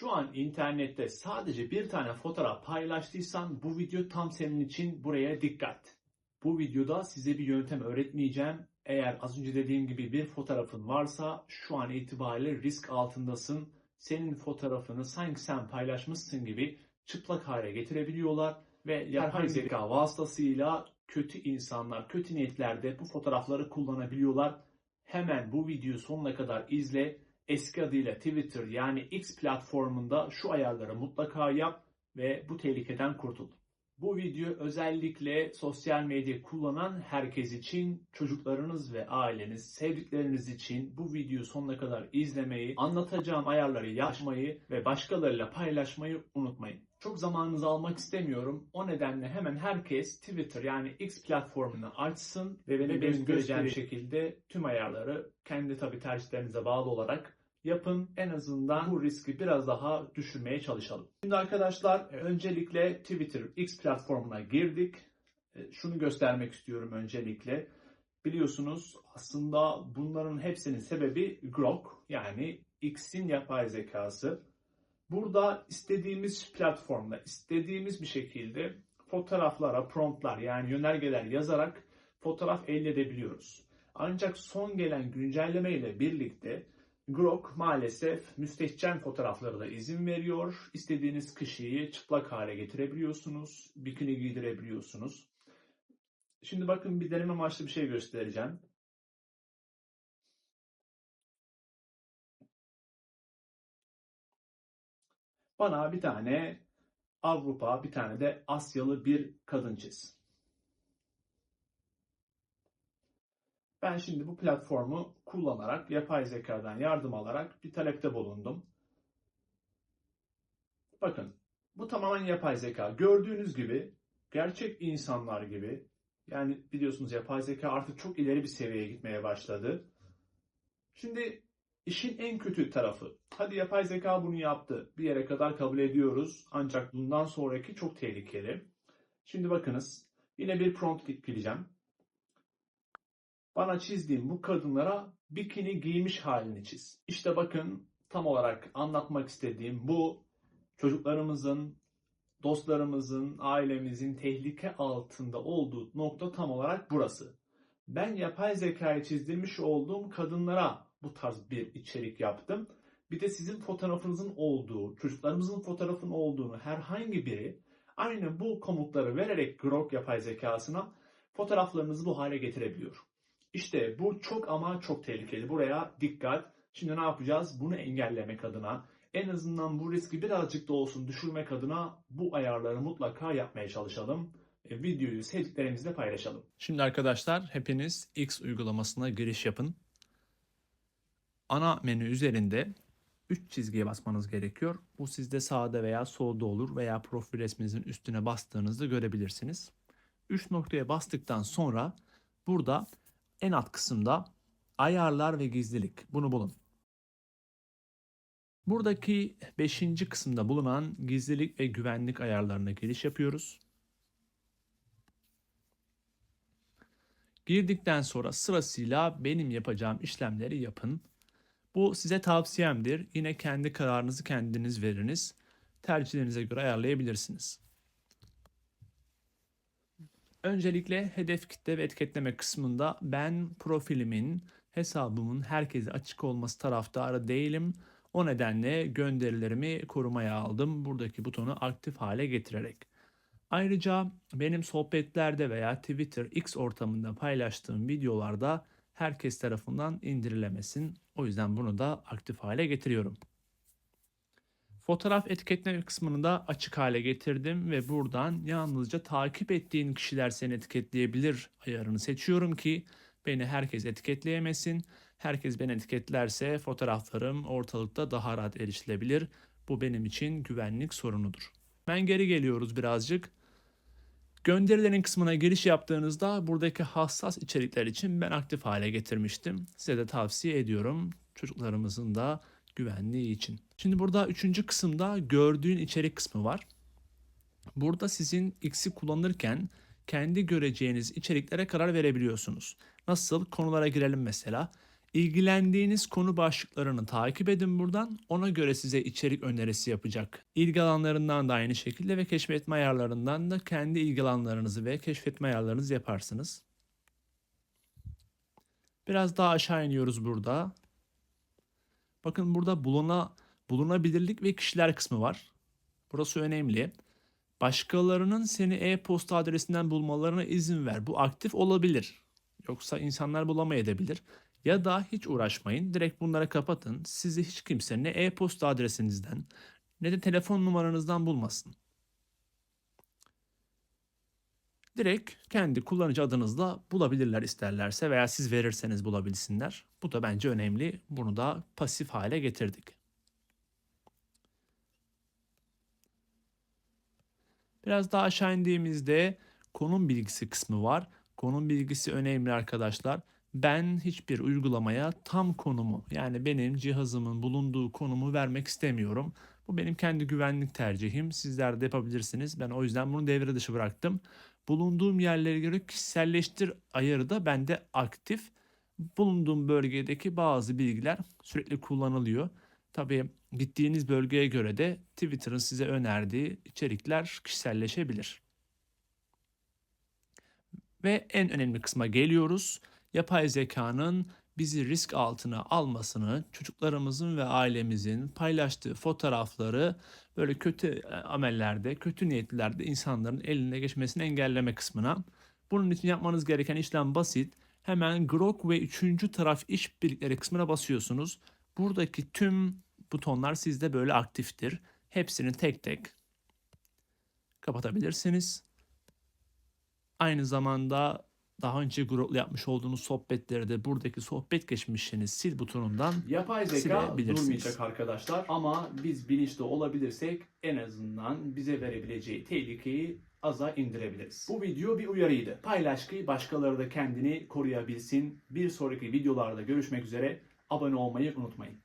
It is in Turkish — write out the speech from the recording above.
Şu an internette sadece bir tane fotoğraf paylaştıysan bu video tam senin için buraya dikkat. Bu videoda size bir yöntem öğretmeyeceğim. Eğer az önce dediğim gibi bir fotoğrafın varsa şu an itibariyle risk altındasın. Senin fotoğrafını sanki sen paylaşmışsın gibi çıplak hale getirebiliyorlar ve yapay zeka vasıtasıyla kötü insanlar, kötü niyetlerde bu fotoğrafları kullanabiliyorlar. Hemen bu videoyu sonuna kadar izle. Eski adıyla Twitter yani X platformunda şu ayarları mutlaka yap ve bu tehlikeden kurtul. Bu video özellikle sosyal medya kullanan herkes için, çocuklarınız ve aileniz, sevdikleriniz için bu videoyu sonuna kadar izlemeyi, anlatacağım ayarları yapmayı ve başkalarıyla paylaşmayı unutmayın. Çok zamanınızı almak istemiyorum. O nedenle hemen herkes Twitter yani X platformunu açsın ve benim, benim göreceğim şekilde tüm ayarları kendi tabi tercihlerinize bağlı olarak yapın. En azından bu riski biraz daha düşürmeye çalışalım. Şimdi arkadaşlar öncelikle Twitter X platformuna girdik. E, Şunu göstermek istiyorum öncelikle. Biliyorsunuz aslında bunların hepsinin sebebi Grok yani X'in yapay zekası. Burada istediğimiz platformda istediğimiz bir şekilde fotoğraflara promptlar yani yönergeler yazarak fotoğraf elde edebiliyoruz. Ancak son gelen güncelleme ile birlikte Grok maalesef müstehcen fotoğrafları da izin veriyor. İstediğiniz kişiyi çıplak hale getirebiliyorsunuz. Bikini giydirebiliyorsunuz. Şimdi bakın bir deneme amaçlı bir şey göstereceğim. Bana bir tane Avrupa, bir tane de Asyalı bir kadın çiz. Ben şimdi bu platformu kullanarak, yapay zekadan yardım alarak bir talepte bulundum. Bakın, bu tamamen yapay zeka. Gördüğünüz gibi, gerçek insanlar gibi, yani biliyorsunuz yapay zeka artık çok ileri bir seviyeye gitmeye başladı. Şimdi işin en kötü tarafı, hadi yapay zeka bunu yaptı, bir yere kadar kabul ediyoruz. Ancak bundan sonraki çok tehlikeli. Şimdi bakınız, yine bir prompt gireceğim bana çizdiğim bu kadınlara bikini giymiş halini çiz. İşte bakın tam olarak anlatmak istediğim bu çocuklarımızın, dostlarımızın, ailemizin tehlike altında olduğu nokta tam olarak burası. Ben yapay zekayı çizdirmiş olduğum kadınlara bu tarz bir içerik yaptım. Bir de sizin fotoğrafınızın olduğu, çocuklarımızın fotoğrafının olduğunu herhangi biri aynı bu komutları vererek Grok yapay zekasına fotoğraflarınızı bu hale getirebiliyor. İşte bu çok ama çok tehlikeli. Buraya dikkat. Şimdi ne yapacağız? Bunu engellemek adına, en azından bu riski birazcık da olsun düşürmek adına bu ayarları mutlaka yapmaya çalışalım. E, videoyu sevdiklerinizle paylaşalım. Şimdi arkadaşlar hepiniz X uygulamasına giriş yapın. Ana menü üzerinde 3 çizgiye basmanız gerekiyor. Bu sizde sağda veya solda olur veya profil resminizin üstüne bastığınızda görebilirsiniz. 3 noktaya bastıktan sonra burada en alt kısımda ayarlar ve gizlilik. Bunu bulun. Buradaki 5. kısımda bulunan gizlilik ve güvenlik ayarlarına giriş yapıyoruz. Girdikten sonra sırasıyla benim yapacağım işlemleri yapın. Bu size tavsiyemdir. Yine kendi kararınızı kendiniz veriniz. Tercihlerinize göre ayarlayabilirsiniz. Öncelikle hedef kitle ve etiketleme kısmında ben profilimin, hesabımın herkese açık olması taraftarı değilim. O nedenle gönderilerimi korumaya aldım. Buradaki butonu aktif hale getirerek. Ayrıca benim sohbetlerde veya Twitter X ortamında paylaştığım videolarda herkes tarafından indirilemesin. O yüzden bunu da aktif hale getiriyorum. Fotoğraf etiketleme kısmını da açık hale getirdim ve buradan yalnızca takip ettiğin kişiler seni etiketleyebilir ayarını seçiyorum ki beni herkes etiketleyemesin. Herkes beni etiketlerse fotoğraflarım ortalıkta daha rahat erişilebilir. Bu benim için güvenlik sorunudur. Ben geri geliyoruz birazcık. Gönderilerin kısmına giriş yaptığınızda buradaki hassas içerikler için ben aktif hale getirmiştim. Size de tavsiye ediyorum. Çocuklarımızın da güvenliği için. Şimdi burada üçüncü kısımda gördüğün içerik kısmı var. Burada sizin X'i kullanırken kendi göreceğiniz içeriklere karar verebiliyorsunuz. Nasıl? Konulara girelim mesela. İlgilendiğiniz konu başlıklarını takip edin buradan. Ona göre size içerik önerisi yapacak. İlgi alanlarından da aynı şekilde ve keşfetme ayarlarından da kendi ilgi alanlarınızı ve keşfetme ayarlarınızı yaparsınız. Biraz daha aşağı iniyoruz burada. Bakın burada buluna, bulunabilirlik ve kişiler kısmı var. Burası önemli. Başkalarının seni e-posta adresinden bulmalarına izin ver. Bu aktif olabilir. Yoksa insanlar bulamayabilir. Ya da hiç uğraşmayın. Direkt bunları kapatın. Sizi hiç kimse ne e-posta adresinizden ne de telefon numaranızdan bulmasın. Direkt kendi kullanıcı adınızla bulabilirler isterlerse veya siz verirseniz bulabilsinler. Bu da bence önemli. Bunu da pasif hale getirdik. Biraz daha aşağı indiğimizde konum bilgisi kısmı var. Konum bilgisi önemli arkadaşlar. Ben hiçbir uygulamaya tam konumu yani benim cihazımın bulunduğu konumu vermek istemiyorum. Bu benim kendi güvenlik tercihim. Sizler de yapabilirsiniz. Ben o yüzden bunu devre dışı bıraktım. Bulunduğum yerlere göre kişiselleştir ayarı da bende aktif. Bulunduğum bölgedeki bazı bilgiler sürekli kullanılıyor. Tabii gittiğiniz bölgeye göre de Twitter'ın size önerdiği içerikler kişiselleşebilir. Ve en önemli kısma geliyoruz. Yapay zekanın bizi risk altına almasını, çocuklarımızın ve ailemizin paylaştığı fotoğrafları böyle kötü e, amellerde, kötü niyetlerde insanların eline geçmesini engelleme kısmına. Bunun için yapmanız gereken işlem basit. Hemen Grok ve üçüncü taraf işbirlikleri kısmına basıyorsunuz. Buradaki tüm butonlar sizde böyle aktiftir. Hepsini tek tek kapatabilirsiniz. Aynı zamanda daha önce Grok'la yapmış olduğunuz sohbetleri de buradaki sohbet geçmişiniz sil butonundan Yapay zeka durmayacak arkadaşlar ama biz bilinçli olabilirsek en azından bize verebileceği tehlikeyi aza indirebiliriz. Bu video bir uyarıydı. Paylaş ki başkaları da kendini koruyabilsin. Bir sonraki videolarda görüşmek üzere. Abone olmayı unutmayın.